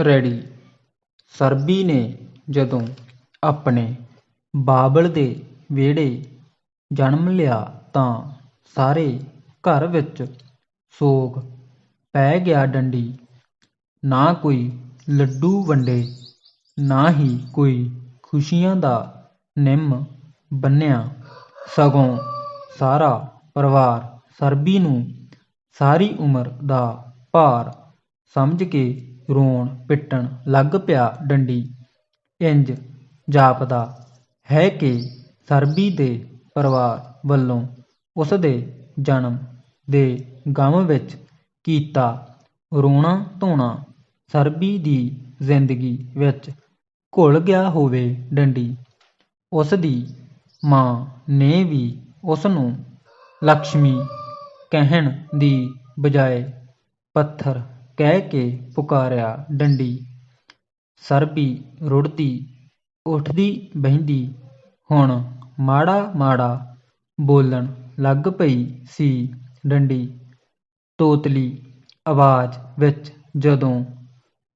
Ready. ਸਰਬੀ ਨੇ ਜਦੋਂ ਆਪਣੇ ਬਾਬਲ ਦੇ ਵਿਹੜੇ ਜਨਮ ਲਿਆ ਤਾਂ ਸਾਰੇ ਘਰ ਵਿੱਚ ਸੋਗ ਪੈ ਗਿਆ ਡੰਡੀ। ਨਾ ਕੋਈ ਲੱਡੂ ਵੰਡੇ, ਨਾ ਹੀ ਕੋਈ ਖੁਸ਼ੀਆਂ ਦਾ ਨਿੰਮ ਬੰਨਿਆ। ਸਗੋਂ ਸਾਰਾ ਪਰਿਵਾਰ ਸਰਬੀ ਨੂੰ ਸਾਰੀ ਉਮਰ ਦਾ ਭਾਰ ਸਮਝ ਕੇ ਰੋਣ, ਪਿੱਟਣ, ਲੱਗ ਪਿਆ ਡੰਡੀ। ਇੰਜ ਜਾਪਦਾ ਹੈ ਕਿ ਸਰਬੀ ਦੇ ਪਰਿਵਾਰ ਵੱਲੋਂ ਉਸਦੇ ਜਨਮ ਦੇ ਗਮ ਵਿੱਚ ਕੀਤਾ ਰੋਣਾ ਧੋਣਾ ਸਰਬੀ ਦੀ ਜ਼ਿੰਦਗੀ ਵਿੱਚ ਘੁਲ ਗਿਆ ਹੋਵੇ ਡੰਡੀ। ਉਸਦੀ ਮਾਂ ਨੇ ਵੀ ਉਸਨੂੰ ਲਕਸ਼ਮੀ ਕਹਿਣ ਦੀ ਬਜਾਏ ਪੱਥਰ ਕਹਿ ਕੇ ਪੁਕਾਰਿਆ, ਡੰਡੀ ਸਰਬੀ ਰੁੜਦੀ, ਉੱਠਦੀ, ਬਹਿੰਦੀ, ਹੁਣ ਮਾੜਾ ਮਾੜਾ ਬੋਲਣ ਲੱਗ ਪਈ ਸੀ, ਡੰਡੀ। ਤੋਤਲੀ ਆਵਾਜ਼ ਵਿੱਚ ਜਦੋਂ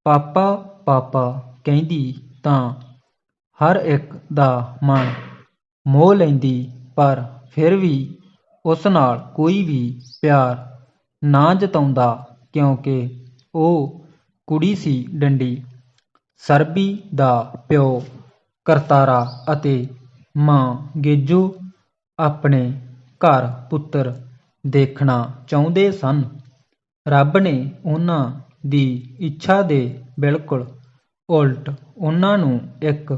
ਪਾਪਾ ਪਾਪਾ ਕਹਿੰਦੀ ਤਾਂ ਹਰ ਇੱਕ ਦਾ ਮਨ ਮੋਹ ਲੈਂਦੀ, ਪਰ ਫਿਰ ਵੀ ਉਸ ਨਾਲ ਕੋਈ ਵੀ ਪਿਆਰ ਨਾ ਜਤਾਉਂਦਾ, ਕਿਉਂਕਿ ਉਹ ਕੁੜੀ ਸੀ ਡੰਡੀ। ਸਰਬੀ ਦਾ ਪਿਓ, ਕਰਤਾਰਾ ਅਤੇ ਮਾਂ ਗੇਜੋ ਆਪਣੇ ਘਰ ਪੁੱਤਰ ਦੇਖਣਾ ਚਾਹੁੰਦੇ ਸਨ। ਰੱਬ ਨੇ ਉਹਨਾਂ ਦੀ ਇੱਛਾ ਦੇ ਬਿਲਕੁਲ ਉਲਟ ਉਹਨਾਂ ਨੂੰ ਇੱਕ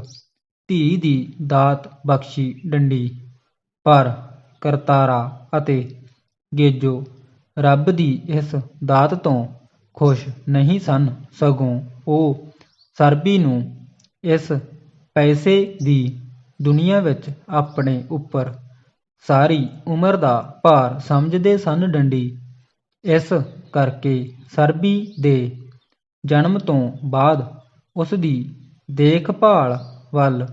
ਧੀ ਦੀ ਦਾਤ ਬਖਸ਼ੀ ਡੰਡੀ। ਪਰ ਕਰਤਾਰਾ ਅਤੇ ਗੇਜੋ ਰੱਬ ਦੀ ਇਸ ਦਾਤ ਤੋਂ ਖੁਸ਼ ਨਹੀਂ ਸਨ ਸਗੋਂ ਉਹ ਸਰਬੀ ਨੂੰ ਇਸ ਪੈਸੇ ਦੀ ਦੁਨੀਆ ਵਿੱਚ ਆਪਣੇ ਉੱਪਰ ਸਾਰੀ ਉਮਰ ਦਾ ਭਾਰ ਸਮਝਦੇ ਸਨ ਡੰਡੀ। ਇਸ ਕਰਕੇ ਸਰਬੀ ਦੇ ਜਨਮ ਤੋਂ ਬਾਅਦ ਉਸ ਦੀ ਦੇਖਭਾਲ ਵੱਲ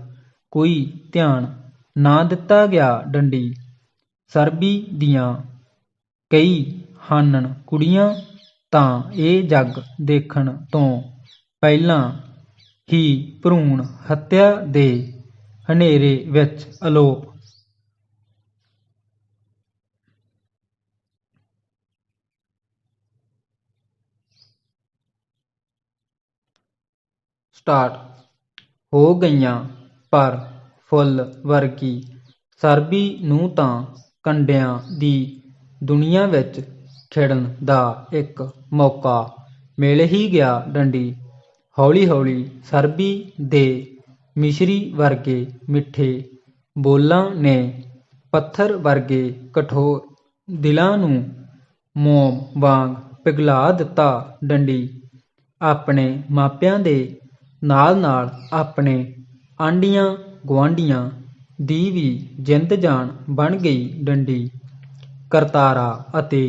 ਕੋਈ ਧਿਆਨ ਨਾ ਦਿੱਤਾ ਗਿਆ ਡੰਡੀ। ਸਰਬੀ ਦੀਆਂ ਕਈ ਹਾਨਣ ਕੁੜੀਆਂ ਤਾਂ ਇਹ ਜੱਗ ਦੇਖਣ ਤੋਂ ਪਹਿਲਾਂ ਹੀ ਭਰੂਣ ਹੱਤਿਆ ਦੇ ਹਨੇਰੇ ਵਿੱਚ ਅਲੋਪ। ਸਟਾਰਟ ਹੋ ਗਈਆਂ, ਪਰ ਫੁੱਲ ਵਰਗੀ ਸਰਬੀ ਨੂੰ ਤਾਂ ਕੰਡਿਆਂ ਦੀ ਦੁਨੀਆ ਵਿੱਚ ਖਿੜਨ ਦਾ ਇੱਕ ਮੌਕਾ ਮਿਲ ਹੀ ਗਿਆ ਡੰਡੀ। ਹੌਲੀ ਹੌਲੀ ਸਰਬੀ ਦੇ ਮਿਸ਼ਰੀ ਵਰਗੇ ਮਿੱਠੇ ਬੋਲਾਂ ਨੇ ਪੱਥਰ ਵਰਗੇ ਕਠੋਰ ਦਿਲਾਂ ਨੂੰ ਮੋਮ ਵਾਂਗ ਪਿਘਲਾ ਦਿੱਤਾ ਡੰਡੀ। ਆਪਣੇ ਮਾਪਿਆਂ ਦੇ ਨਾਲ ਨਾਲ ਆਪਣੇ ਆਂਢੀਆਂ ਗੁਆਂਢੀਆਂ ਦੀ ਵੀ ਜਿੰਦ ਜਾਨ ਬਣ ਗਈ ਡੰਡੀ। ਕਰਤਾਰਾ ਅਤੇ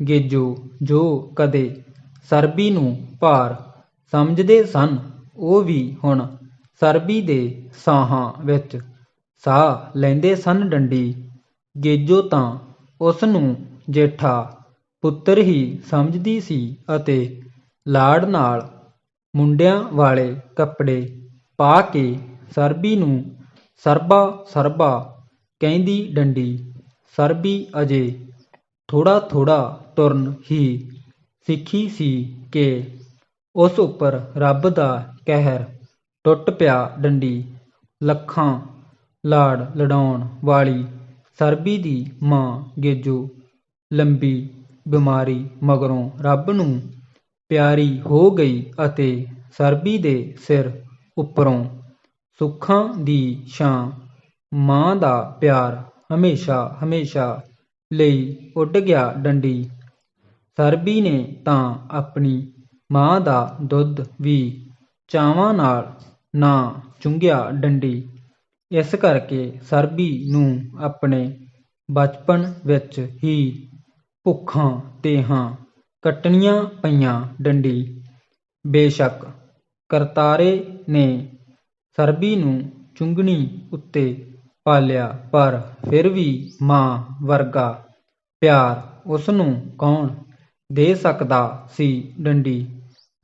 ਗੇਜੋ, ਜੋ ਕਦੇ ਸਰਬੀ ਨੂੰ ਭਾਰ ਸਮਝਦੇ ਸਨ, ਉਹ ਵੀ ਹੁਣ ਸਰਬੀ ਦੇ ਸਾਹਾਂ ਵਿੱਚ ਸਾਹ ਲੈਂਦੇ ਸਨ ਡੰਡੀ। ਗੇਜੋ ਤਾਂ ਉਸ ਨੂੰ ਜੇਠਾ ਪੁੱਤਰ ਹੀ ਸਮਝਦੀ ਸੀ ਅਤੇ ਲਾੜ ਨਾਲ ਮੁੰਡਿਆਂ ਵਾਲੇ ਕੱਪੜੇ ਪਾ ਕੇ ਸਰਬੀ ਨੂੰ ਸਰਬਾ ਸਰਬਾ ਕਹਿੰਦੀ ਡੰਡੀ, ਸਰਬੀ ਅਜੇ ਥੋੜਾ ਥੋੜਾ ਤੁਰਨ ਹੀ ਸਿੱਖੀ ਸੀ ਕਿ ਉਸ ਉੱਪਰ ਰੱਬ ਦਾ ਕਹਿਰ ਟੁੱਟ ਪਿਆ ਡੰਡੀ, ਲੱਖਾਂ ਲਾੜ ਲੜਾਉਣ ਵਾਲੀ ਸਰਬੀ ਦੀ ਮਾਂ ਗੇਜੋ ਲੰਬੀ ਬਿਮਾਰੀ ਮਗਰੋਂ ਰੱਬ ਨੂੰ ਪਿਆਰੀ ਹੋ ਗਈ ਅਤੇ ਸਰਬੀ ਦੇ ਸਿਰ ਉੱਪਰੋਂ ਸੁੱਖਾਂ ਦੀ ਛਾਂ ਮਾਂ ਦਾ ਪਿਆਰ ਹਮੇਸ਼ਾ ਹਮੇਸ਼ਾ ਲਈ ਉੱਡ ਗਿਆ ਡੰਡੀ। ਸਰਬੀ ਨੇ ਤਾਂ ਆਪਣੀ ਮਾਂ ਦਾ ਦੁੱਧ ਵੀ ਚਾਵਾਂ ਨਾਲ ਨਾ ਚੁੰਘਿਆ ਡੰਡੀ। ਇਸ ਕਰਕੇ ਸਰਬੀ ਨੂੰ ਆਪਣੇ ਬਚਪਨ ਵਿੱਚ ਹੀ ਭੁੱਖਾਂ ਤੇਹਾਂ ਕੱਟਣੀਆਂ ਪਈਆਂ ਡੰਡੀ। ਬੇਸ਼ੱਕ ਕਰਤਾਰੇ ਨੇ ਸਰਬੀ ਨੂੰ ਚੁੰਘਣੀ ਉੱਤੇ ਪਾਲਿਆ, ਪਰ ਫਿਰ ਵੀ ਮਾਂ ਵਰਗਾ ਪਿਆਰ ਉਸ ਨੂੰ ਕੌਣ ਦੇ ਸਕਦਾ ਸੀ ਡੰਡੀ।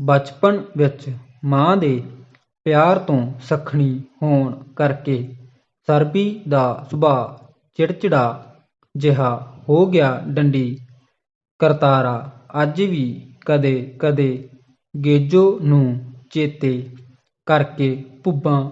ਬਚਪਨ ਵਿੱਚ ਮਾਂ ਦੇ ਪਿਆਰ ਤੋਂ ਸੱਖਣੀ ਹੋਣ ਕਰਕੇ ਸਰਬੀ ਦਾ ਸੁਭਾਅ ਚਿੜਚਿੜਾ ਜਿਹਾ ਹੋ ਗਿਆ ਡੰਡੀ। ਕਰਤਾਰਾ, ਅੱਜ ਵੀ ਕਦੇ ਕਦੇ ਗੇਜੋ ਨੂੰ ਚੇਤੇ ਕਰਕੇ ਭੁੱਬਾਂ